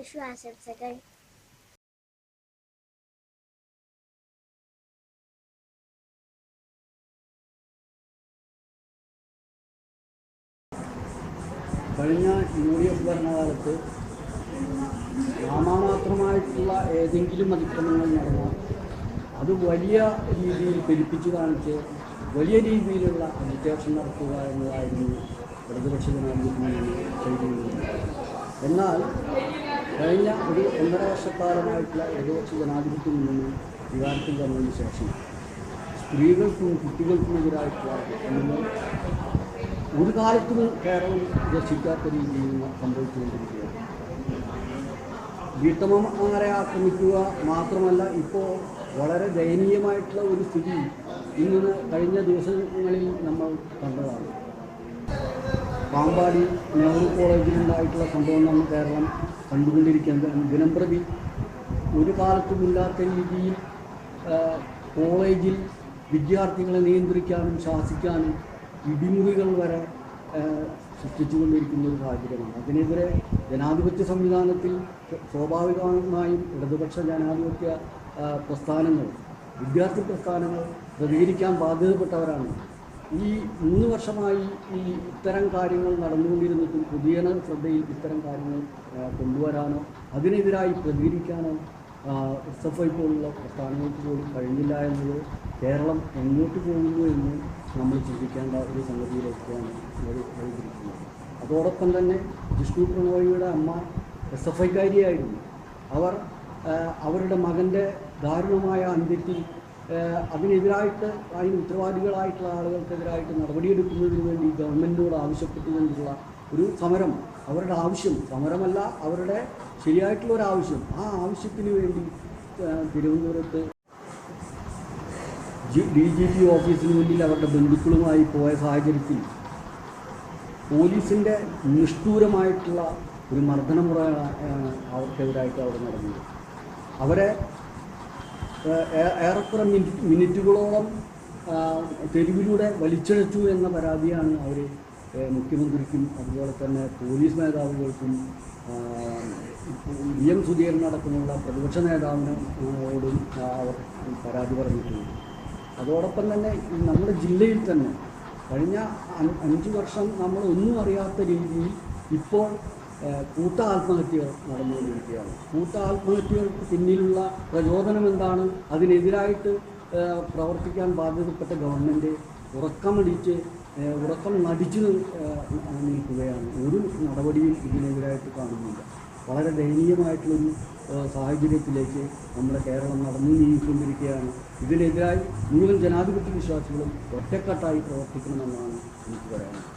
വിഷു ആശംസകൾ കഴിഞ്ഞ U D F ഭരണകാലത്ത് നാമമാത്രമായിട്ടുള്ള ഏതെങ്കിലും അതിക്രമങ്ങൾ നടന്നാൽ അത് വലിയ രീതിയിൽ പെരുപ്പിച്ച് കാണിച്ച് വലിയ രീതിയിലുള്ള അജിറ്റേഷൻ നടത്തുക എന്നതായിരുന്നു ജനാധിപത്യം ചെയ്തിരുന്നത്. എന്നാൽ കഴിഞ്ഞ ഒരു ഒന്നര വർഷക്കാലമായിട്ടുള്ള ഏകപക്ഷ ജനാധിപത്യം നിന്ന് വികാരത്തിൽ വന്നതിന് ശേഷം സ്ത്രീകൾക്കും കുട്ടികൾക്കുമെതിരായിട്ടുള്ള അക്രമങ്ങൾ ഒരു കാലത്തും കേരളം രക്ഷിക്കാത്ത രീതിയിൽ സംഭവിച്ചുകൊണ്ടിരിക്കുകയാണ്. വീട്ടമ്മമാരെ ആക്രമിക്കുക മാത്രമല്ല ഇപ്പോൾ വളരെ ദയനീയമായിട്ടുള്ള ഒരു സ്ഥിതി ഇന്ന് കഴിഞ്ഞ ദിവസങ്ങളിൽ നമ്മൾ കണ്ടതാണ്. പാമ്പാടി നെഹ്റു കോളേജിലുണ്ടായിട്ടുള്ള നമ്മൾ കേരളം കണ്ടുകൊണ്ടിരിക്കുന്നത്. ദിനംപ്രതി ഒരു കാലത്തുമില്ലാത്ത രീതിയിൽ കോളേജിൽ വിദ്യാർത്ഥികളെ നിയന്ത്രിക്കാനും ശാസിക്കാനും ഇടിമുറികൾ വരെ സൃഷ്ടിച്ചുകൊണ്ടിരിക്കുന്ന ഒരു സാഹചര്യമാണ്. അതിനെതിരെ ജനാധിപത്യ സംവിധാനത്തിൽ സ്വാഭാവികമായും ഇടതുപക്ഷ ജനാധിപത്യ പ്രസ്ഥാനങ്ങൾ വിദ്യാർത്ഥി പ്രസ്ഥാനങ്ങൾ പ്രതികരിക്കാൻ ബാധ്യതപ്പെട്ടവരാണ്. ഈ മൂന്ന് വർഷമായി ഈ ഇത്തരം കാര്യങ്ങൾ നടന്നുകൊണ്ടിരുന്നിട്ടും പൊതുജന ശ്രദ്ധയിൽ ഇത്തരം കാര്യങ്ങൾ കൊണ്ടുവരാനോ അതിനെതിരായി പ്രതികരിക്കാനോ എസ് എഫ് ഐ പോലുള്ള പ്രസ്ഥാനങ്ങൾക്ക് പോലും കഴിഞ്ഞില്ല എന്നത് കേരളം എങ്ങോട്ട് പോകുന്നു എന്ന് നമ്മൾ ചിന്തിക്കേണ്ട ഒരു സംഗതിയിലേക്കാണ് കഴിഞ്ഞിരിക്കുന്നത് അതോടൊപ്പം തന്നെ ജിഷ്ണു പ്രണോയിയുടെ അമ്മ എസ് എഫ് ഐക്കാരിയായിരുന്നു അവർ അവരുടെ മകന്റെ ദാരുണമായ അന്ത്യത്തിൽ അതിനെതിരായിട്ട് അതിന് ഉത്തരവാദികളായിട്ടുള്ള ആളുകൾക്കെതിരായിട്ട് നടപടിയെടുക്കുന്നതിന് വേണ്ടി ഗവൺമെന്റിനോട് ആവശ്യപ്പെട്ടുകൊണ്ടുള്ള ഒരു സമരം അവരുടെ ആവശ്യം. സമരമല്ല അവരുടെ ശരിയായിട്ടുള്ള ഒരു ആവശ്യം. ആ ആവശ്യത്തിന് വേണ്ടി തിരുവനന്തപുരത്ത് ഡി ജി പി ഓഫീസിന് മുന്നിൽ അവരുടെ ബന്ധുക്കളുമായി പോയ സാഹചര്യത്തിൽ പോലീസിന്റെ നിഷ്ഠൂരമായിട്ടുള്ള ഒരു മർദ്ദനമുറ അവർക്കെതിരായിട്ട് അവിടെ നടന്നത്. അവരെ ഏറെക്കുറെ മിനിറ്റ് മിനിറ്റുകളോളം തെരുവിലൂടെ വലിച്ചിഴച്ചു എന്ന പരാതിയാണ് അവർ മുഖ്യമന്ത്രിക്കും അതുപോലെ തന്നെ പോലീസ് മേധാവികൾക്കും വി എം സുധീരൻ അടക്കമുള്ള പ്രതിപക്ഷ നേതാവിനോടും അവർ പരാതി പറഞ്ഞിട്ടുണ്ട്. അതോടൊപ്പം തന്നെ നമ്മുടെ ജില്ലയിൽ തന്നെ കഴിഞ്ഞ അഞ്ച് വർഷം നമ്മൾ ഒന്നും അറിയാത്ത രീതിയിൽ ഇപ്പോൾ കൂട്ട ആത്മഹത്യകൾ നടന്നുകൊണ്ടിരിക്കുകയാണ്. കൂട്ട ആത്മഹത്യകൾക്ക് പിന്നിലുള്ള പ്രചോദനം എന്താണ്? അതിനെതിരായിട്ട് പ്രവർത്തിക്കാൻ ബാധ്യതപ്പെട്ട ഗവൺമെന്റ് ഉറക്കമടിച്ച് ഉറക്കം നടിച്ച് നിൽക്കുകയാണ്. ഒരു നടപടിയും ഇതിനെതിരായിട്ട് കാണുന്നില്ല. വളരെ ദയനീയമായിട്ടുള്ളൊരു സാഹചര്യത്തിലേക്ക് നമ്മുടെ കേരളം നടന്നു നീങ്ങിക്കൊണ്ടിരിക്കുകയാണ്. ഇതിനെതിരായി മുഴുവൻ ജനാധിപത്യ വിശ്വാസികളും ഒറ്റക്കെട്ടായി പ്രവർത്തിക്കണമെന്നാണ് എനിക്ക് പറയാനുള്ളത്.